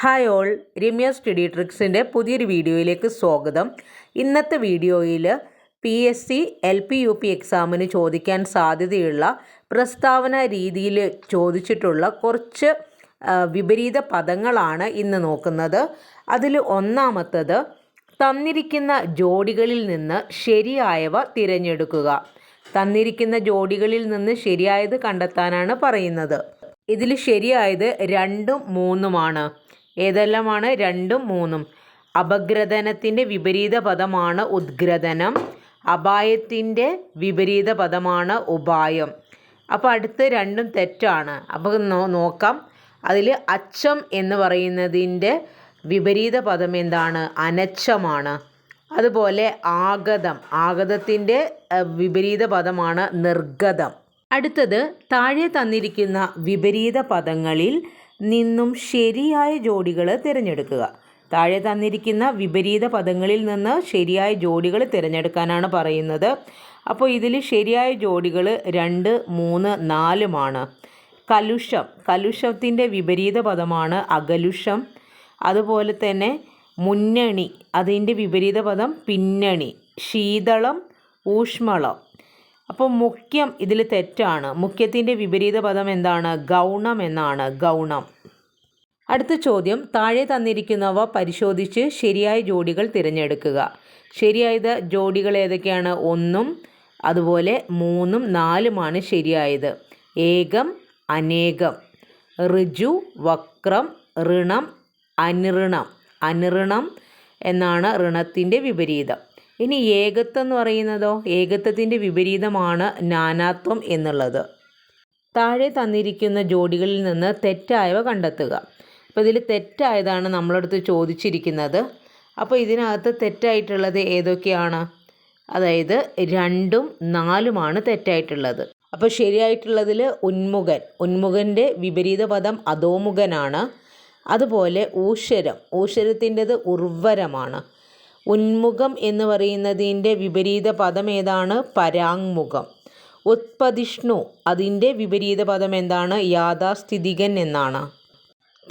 Hi all Ramya study ട്രിക്സിന്റെ പുതിയൊരു വീഡിയോയിലേക്ക് സ്വാഗതം. ഇന്നത്തെ വീഡിയോയിൽ P S C L P U P എക്സാമിന് ചോദിക്കാൻ സാധ്യതയുള്ള പ്രസ്താവന രീതിയിൽ ചോദിച്ചിട്ടുള്ള കുറച്ച് വിപരീത പദങ്ങളാണ് ഇന്ന് നോക്കുന്നത്. അതിൽ ഒന്നാമത്തത് തന്നിരിക്കുന്ന ജോഡികളിൽ നിന്ന് ശരിയായവ തിരഞ്ഞെടുക്കുക. തന്നിരിക്കുന്ന ജോഡികളിൽ നിന്ന് ശരിയായത് കണ്ടെത്താനാണ് പറയുന്നത്. ഇതിൽ ശരിയായത് രണ്ടും മൂന്നുമാണ്. ഏതെല്ലാമാണ്? രണ്ടും മൂന്നും. അപഗ്രഥനത്തിന്റെ വിപരീത പദമാണ് ഉദ്ഗ്രഥനം. അപായത്തിന്റെ വിപരീത പദമാണ് ഉപായം. അപ്പോൾ അടുത്ത് രണ്ടും തെറ്റാണ്. അപ്പോൾ നോക്കാം. അതിൽ അച്ചം എന്ന് പറയുന്നതിന്റെ വിപരീത പദം എന്താണ്? അനച്ചമാണ്. അതുപോലെ ആഗതം. ആഗതത്തിന്റെ വിപരീത പദമാണ് നിർഗതം. അടുത്തത് താഴെ തന്നിരിക്കുന്ന വിപരീത പദങ്ങളിൽ നിന്നും ശരിയായ ജോഡികൾ തിരഞ്ഞെടുക്കുക. താഴെ തന്നിരിക്കുന്ന വിപരീത പദങ്ങളിൽ നിന്ന് ശരിയായ ജോഡികൾ തിരഞ്ഞെടുക്കാനാണ് പറയുന്നത്. അപ്പോൾ ഇതിൽ ശരിയായ ജോഡികൾ രണ്ട് മൂന്ന് നാലുമാണ്. കലുഷം. കലുഷത്തിന്റെ വിപരീത പദമാണ് അകലുഷം. അതുപോലെ തന്നെ മുന്നണി. അതിന്റെ വിപരീത പദം പിന്നണി. ശീതളം ഊഷ്മളം. അപ്പോൾ മുഖ്യം ഇതിൽ തെറ്റാണ്. മുഖ്യത്തിന്റെ വിപരീത പദം എന്താണ്? ഗൗണം എന്നാണ്. ഗൗണം. അടുത്ത ചോദ്യം. താഴെ തന്നിരിക്കുന്നവ പരിശോധിച്ച് ശരിയായ ജോഡികൾ തിരഞ്ഞെടുക്കുക. ശരിയായത് ജോഡികൾ ഏതൊക്കെയാണ്? ഒന്നും അതുപോലെ മൂന്നും നാലുമാണ് ശരിയായത്. ഏകം അനേകം. ഋജു വക്രം ഋണം അനിഋണം. അനിഋണം എന്നാണ് ഋണത്തിന്റെ വിപരീതം. ഇനി ഏകത്വം എന്ന് പറയുന്നതോ ഏകത്വത്തിന്റെ വിപരീതമാണ് നാനാത്വം എന്നുള്ളത്. താഴെ തന്നിരിക്കുന്ന ജോഡികളിൽ നിന്ന് തെറ്റായവ കണ്ടെത്തുക. അപ്പോൾ ഇതിൽ തെറ്റായതാണ് നമ്മളടുത്ത് ചോദിച്ചിരിക്കുന്നത്. അപ്പോൾ ഇതിനകത്ത് തെറ്റായിട്ടുള്ളത് ഏതൊക്കെയാണ്? അതായത് രണ്ടും നാലുമാണ് തെറ്റായിട്ടുള്ളത്. അപ്പോൾ ശരിയായിട്ടുള്ളതിൽ ഉന്മുഖൻ. ഉന്മുഖന്റെ വിപരീത പദം അധോമുഖനാണ്. അതുപോലെ ഊശ്വരം. ഊശ്വരത്തിന്റെത് ഉർവരമാണ്. ഉന്മുഖം എന്ന് പറയുന്നതിന്റെ വിപരീത പദം ഏതാണ്? പരാങ്മുഖം. ഉത്പതിഷ്ണു അതിന്റെ വിപരീത പദം എന്താണ്? യാഥാസ്ഥിതികൻ എന്നാണ്.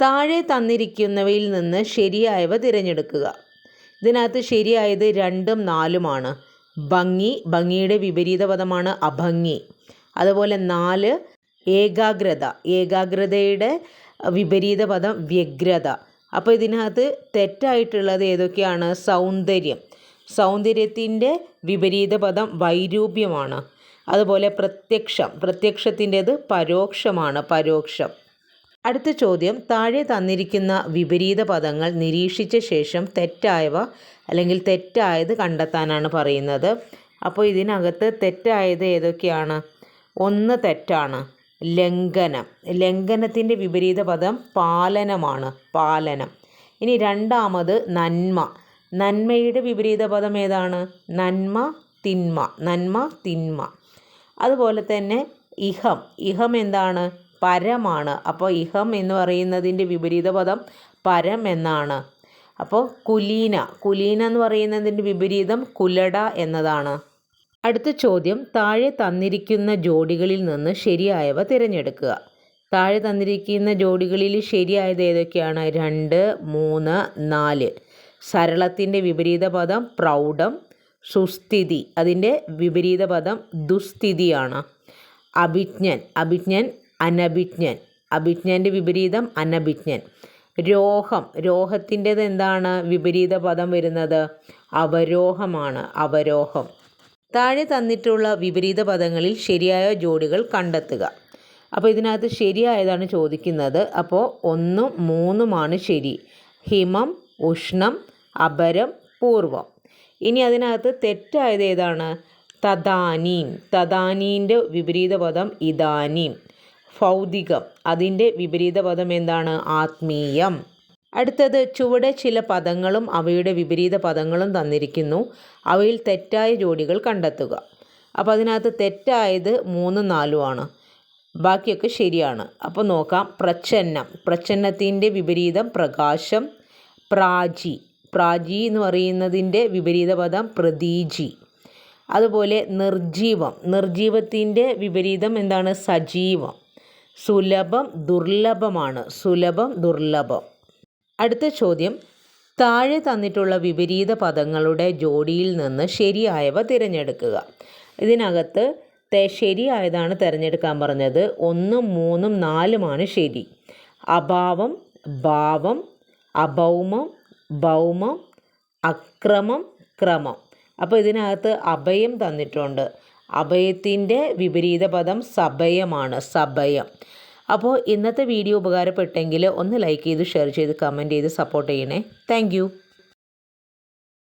താഴെ തന്നിരിക്കുന്നവയിൽ നിന്ന് ശരിയായവ തിരഞ്ഞെടുക്കുക. ഇതിനകത്ത് ശരിയായത് രണ്ടും നാലുമാണ്. ഭംഗി ഭംഗിയുടെ വിപരീത പദമാണ് അഭംഗി. അതുപോലെ നാല് ഏകാഗ്രത. ഏകാഗ്രതയുടെ വിപരീത പദം വ്യഗ്രത. അപ്പോൾ ഇതിനകത്ത് തെറ്റായിട്ടുള്ളത് ഏതൊക്കെയാണ്? സൗന്ദര്യം. സൗന്ദര്യത്തിന്റെ വിപരീത പദം വൈരൂപ്യമാണ്. അതുപോലെ പ്രത്യക്ഷം. പ്രത്യക്ഷത്തിന്റെത് പരോക്ഷമാണ്. പരോക്ഷം. അടുത്ത ചോദ്യം. താഴെ തന്നിരിക്കുന്ന വിപരീത പദങ്ങൾ നിരീക്ഷിച്ച ശേഷം തെറ്റായവ അല്ലെങ്കിൽ തെറ്റായത് കണ്ടെത്താനാണ് പറയുന്നത്. അപ്പോൾ ഇതിനകത്ത് തെറ്റായത് ഏതൊക്കെയാണ്? ഒന്ന് തെറ്റാണ്. ലംഘനം. ലംഘനത്തിന്റെ വിപരീത പദം പാലനമാണ്. പാലനം. ഇനി രണ്ടാമത് നന്മ. നന്മയുടെ വിപരീത പദം ഏതാണ്? നന്മ തിന്മ. നന്മ തിന്മ. അതുപോലെ തന്നെ ഇഹം. ഇഹം എന്താണ്? പരമാണ്. അപ്പോൾ ഇഹം എന്ന് പറയുന്നതിന്റെ വിപരീത പദം പരം എന്നാണ്. അപ്പോൾ കുലീന. കുലീന എന്ന് പറയുന്നതിന്റെ വിപരീതം കുലട എന്നതാണ്. അടുത്ത ചോദ്യം താഴെ തന്നിരിക്കുന്ന ജോഡികളിൽ നിന്ന് ശരിയായവ തിരഞ്ഞെടുക്കുക. താഴെ തന്നിരിക്കുന്ന ജോഡികളിൽ ശരിയായത് ഏതൊക്കെയാണ്? രണ്ട് മൂന്ന് നാല്. സരളത്തിന്റെ വിപരീത പദം പ്രൗഢം സുസ്ഥിതി. അതിന്റെ വിപരീത പദം ദുസ്ഥിതിയാണ്. അഭിജ്ഞൻ അഭിജ്ഞൻ അനഭിജ്ഞൻ. അഭിജ്ഞന്റെ വിപരീതം അനഭിജ്ഞൻ. രോഹം രോഹത്തിന്റെത് എന്താണ് വിപരീത പദം വരുന്നത്? അവരോഹമാണ് അവരോഹം. താഴെ തന്നിട്ടുള്ള വിപരീത പദങ്ങളിൽ ശരിയായ ജോഡികൾ കണ്ടെത്തുക. അപ്പോൾ ഇതിനകത്ത് ശരിയായതാണ് ചോദിക്കുന്നത്. അപ്പോൾ ഒന്നും മൂന്നുമാണ് ശരി. ഹിമം ഉഷ്ണം അപരം പൂർവം. ഇനി അതിനകത്ത് തെറ്റായത് ഏതാണ്? തദാനീം. തദാനീന്റെ വിപരീത പദം ഇദാനീം. ഭൗതികം അതിന്റെ വിപരീത പദം എന്താണ്? ആത്മീയം. അടുത്തത് ചുവടെ ചില പദങ്ങളും അവയുടെ വിപരീത പദങ്ങളും തന്നിരിക്കുന്നു. അവയിൽ തെറ്റായ ജോഡികൾ കണ്ടെത്തുക. അപ്പോൾ അതിനകത്ത് തെറ്റായത് മൂന്നും ആണ്. ബാക്കിയൊക്കെ ശരിയാണ്. അപ്പോൾ നോക്കാം. പ്രച്ഛന്നം. പ്രച്ഛന്നത്തിന്റെ വിപരീതം പ്രകാശം പ്രാചി. പ്രാചി എന്ന് പറയുന്നതിന്റെ വിപരീത പദം പ്രതീജി അതുപോലെ നിർജീവം. നിർജീവത്തിന്റെ വിപരീതം എന്താണ്? സജീവം. സുലഭം ദുർലഭമാണ്. സുലഭം ദുർലഭം. അടുത്ത ചോദ്യം. താഴെ തന്നിട്ടുള്ള വിപരീത പദങ്ങളുടെ ജോഡിയിൽ നിന്ന് ശരിയായവ തിരഞ്ഞെടുക്കുക. ഇതിനകത്ത് ശരിയായതാണ് തിരഞ്ഞെടുക്കാൻ പറഞ്ഞത്. ഒന്നും മൂന്നും നാലുമാണ് ശരി. അഭാവം ഭാവം അഭൗമം ഭൗമം അക്രമം ക്രമം. അപ്പോൾ ഇതിനകത്ത് അഭയം തന്നിട്ടുണ്ട്. അഭയത്തിന്റെ വിപരീത പദം സഭയമാണ്. സഭയം. അപ്പോൾ ഇന്നത്തെ വീഡിയോ ഉപകാരപ്പെട്ടെങ്കിൽ ഒന്ന് ലൈക്ക് ചെയ്ത് ഷെയർ ചെയ്ത് കമന്റ് ചെയ്ത് സപ്പോർട്ട് ചെയ്യണേ. താങ്ക്